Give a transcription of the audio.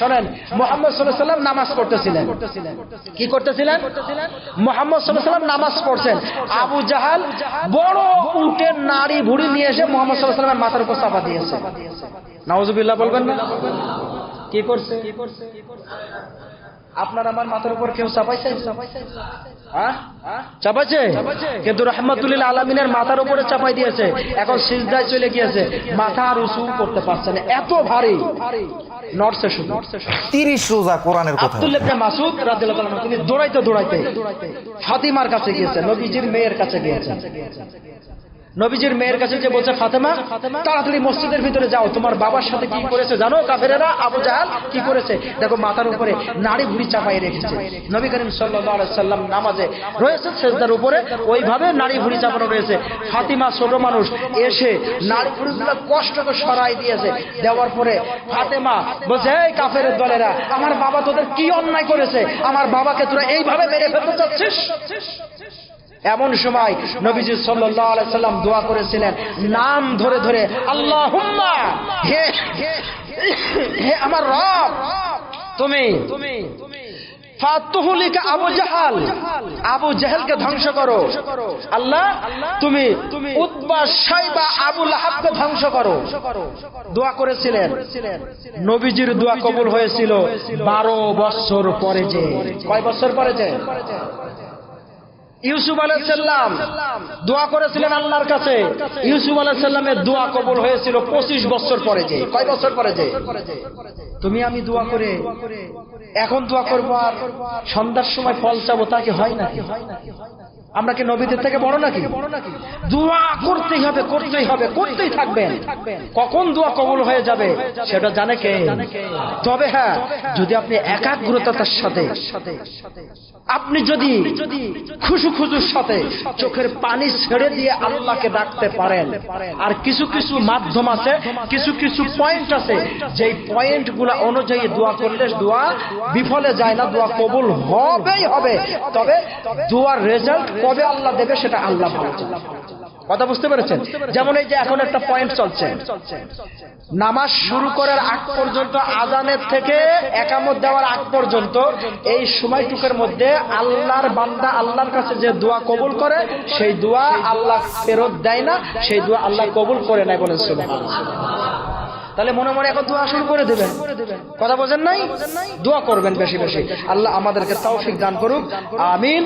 শোনেন, মোহাম্মদ সাল্লাম নামাজ পড়তেছিলেন। কি করতেছিলেন? মোহাম্মদ সাল্লাম নামাজ পড়ছেন। আবু জাহাল বড় উটের নারী ভুড়ি নিয়ে এসে মোহাম্মদ সাল্লামের মাথার উপর চাপা দিয়েছে। নওয়াজুবিল্লাহ বলবেন না? কি করছে? আপনার আমার মাথার উপর কেউ চাপাইছে? হ্যাঁ? চাপাইছে? কিন্তু রহমতুল্লাহ আলমিনের মাথার উপরে চাপাই দিয়েছে। এখন সিজদায় চলে গিয়েছে। মাথা আর উঁচু করতে পারছে না। এত ভারী। নড়ছে শুধু তিরিশ রোজা কোরআনের কথা। আব্দুল ইবনে মাসুদ রাদিয়াল্লাহু তাআলা তিনি দৌড়াইতে দৌড়াইতে। ফাতিমার কাছে গিয়েছে নবীজির মেয়ের কাছে গিয়েছে। নবীজির মেয়ের কাছে যে বলছে ফাতেমা, তাড়াতাড়ি মসজিদের ভিতরে যাও। তোমার বাবার সাথে কি করেছে জানো কাফেরেরা? আবু জাহাল কি করেছে? দেখো মাথার উপরে নাড়ি ভুড়ি চাপাই রেখেছে। নবী করিম সাল্লাম নামাজে রয়েছে সেজদার উপরে, ওইভাবে নাড়ি ভুড়ি চাপানো রয়েছে। ফাতিমা ছোট মানুষ, এসে নাড়ি ভুড়িগুলো কষ্ট করে সরাই দিয়েছে। দেওয়ার পরে ফাতেমা বলছে, এই কাফেরের দলেরা, আমার বাবা তোদের কি অন্যায় করেছে? আমার বাবাকে তোরা এইভাবে মেরে ফেলতে চাচ্ছিস? এমন সময় নবীজি আলাইহি সাল্লাম দোয়া করেছিলেন, নাম ধরে ধরে, আল্লাহুম্মা, হে আমার রব, তুমি ফাতুহুলিকা আবু জাহাল ধ্বংস করো, আল্লাহ, তুমি ধ্বংস করো। দোয়া করেছিলেন। নবীজির দোয়া কবুল হয়েছিল বারো বছর পরে যে। কয় বছর পরে যে? ইউসুফ আলাইসাল্লাম দোয়া করেছিলেন আল্লাহর কাছে। ইউসুফ আলাইসাল্লামের দোয়া কবুল হয়েছিল পঁচিশ বছর পরে যে। কয় বছর পরে যে? তুমি আমি দোয়া করে এখন দোয়া করব আর সন্ধ্যার সময় ফল চাবো, তা কি হয় নাকি? আমরা কি নবীদের থেকে বড় নাকি? দোয়া করতেই হবে করতেই হবে, করতেই থাকবেন। কখন দোয়া কবুল হয়ে যাবে সেটা জানে কে? তবে হ্যাঁ যদি আপনি একাগ্রতার সাথে, আপনি যদি খুশু খুশুর সাথে চোখের পানি ছেড়ে দিয়ে আল্লাহকে ডাকতে পারেন আর কিছু কিছু মাধ্যম আছে, কিছু কিছু পয়েন্ট আছে, যেই পয়েন্টগুলা অনুযায়ী দোয়া করলে দোয়া বিফলে যায় না, দোয়া কবুল হবেই হবে তবে দোয়ার রেজাল্ট কবে আল্লাহ দেবে সেটা আল্লাহ ভালো। কথা বুঝতে পেরেছেন? যেমন এই যে এখন একটা পয়েন্ট চলছে। নামাজ শুরু করার আগ পর্যন্ত আজানের থেকে একামত দেওয়ার আগ পর্যন্ত এই সময়টুকের মধ্যে আল্লাহর বান্দা আল্লাহর কাছে যে দোয়া কবুল করে সেই দোয়া আল্লাহ ফেরত দেয় না সেই দোয়া আল্লাহ কবুল করে নেয় বলেন তাহলে মনে মনে এখন দোয়া শুরু করে দেবেন। কথা বোঝেন নাই? দোয়া করবেন বেশি বেশি। আল্লাহ আমাদেরকে তৌফিক দান করুক। আমিন।